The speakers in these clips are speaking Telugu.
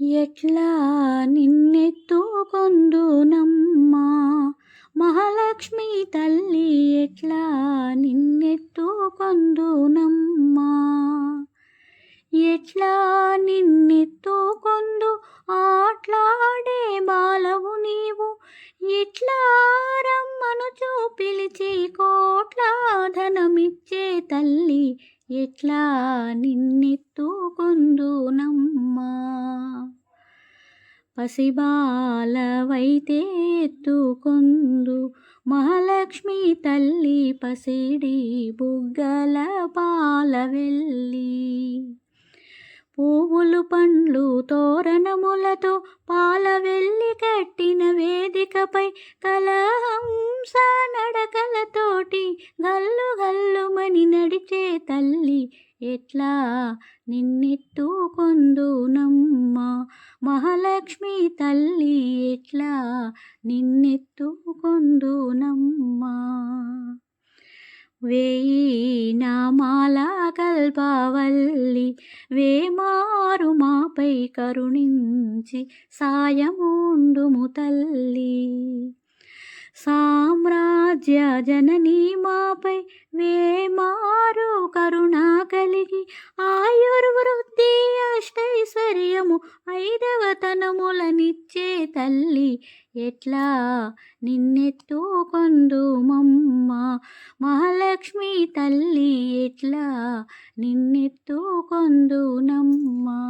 ఎట్లా నిన్నెత్తుకొందునమ్మా మహాలక్ష్మి తల్లి ఎట్లా నిన్నెత్తుకొందునమ్మా ఎట్లా నిన్నెత్తుకొందు ఆట్లాడే బాలవు నీవు? ఎట్లా రమ్మనుచు పిలిచి కోట్ల ధనమిచ్చే తల్లి? ఎట్లా నిన్నెత్తుకొందునమ్మా పసిబాలవైతే ఎత్తుకొందు. మహాలక్ష్మి తల్లి పసిడి బుగ్గల పాలవెల్లి పువ్వులు పండ్లు తోరణములతో పాలవెల్లి కట్టిన వేదికపై కలహం ఎట్లా నిన్నెత్తుకొందునమ్మా? మహాలక్ష్మి తల్లి ఎట్లా నిన్నెత్తుకొందునమ్మా? వేయి నామాల కల్పవల్లి వేమారు మాపై కరుణించి సాయముండుము తల్లి. సామ్రాజ్య జననీ మాపై వేమా ఐదవ తనములనిచ్చే తల్లి ఎట్లా? నిన్నెత్తుకొందుమమ్మ మహాలక్ష్మి తల్లి ఎట్లా? నిన్నెత్తుకొందునమ్మా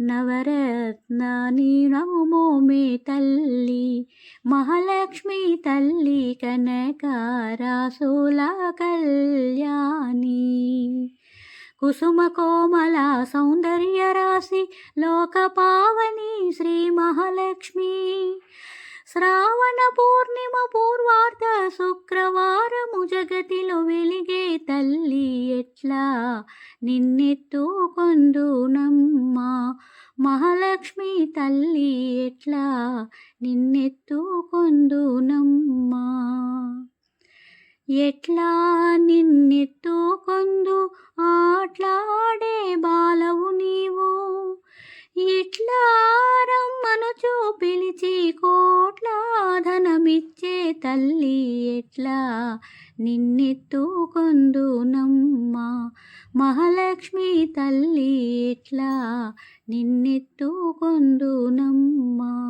నవరత్న నీనమోమే తల్లి. మహాలక్ష్మి తల్లి కనకారాసుల కళ్యాణి. కుసుమ కోమల సౌందర్య రాశి లోక పావని శ్రీ మహాలక్ష్మి. శ్రావణ పూర్ణిమ పూర్వార్ధ శుక్రవారము జగతిలో వెలిగే తల్లి ఎట్లా? నిన్నెత్తుకొందునమ్మా మహాలక్ష్మి తల్లి ఎట్లా? నిన్నెత్తుకొందునమ్మా ఎట్లా నిన్నెత్తుకొందు పిలిచి కోట్ల ధనమిచ్చే తల్లి ఎట్లా? నిన్నెత్తుకొందునమ్మా మహాలక్ష్మి తల్లి ఎట్లా? నిన్నెత్తుకొందునమ్మా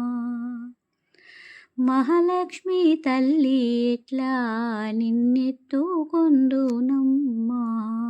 మహాలక్ష్మి తల్లి ఎట్లా? నిన్నెత్తుకొందునమ్మా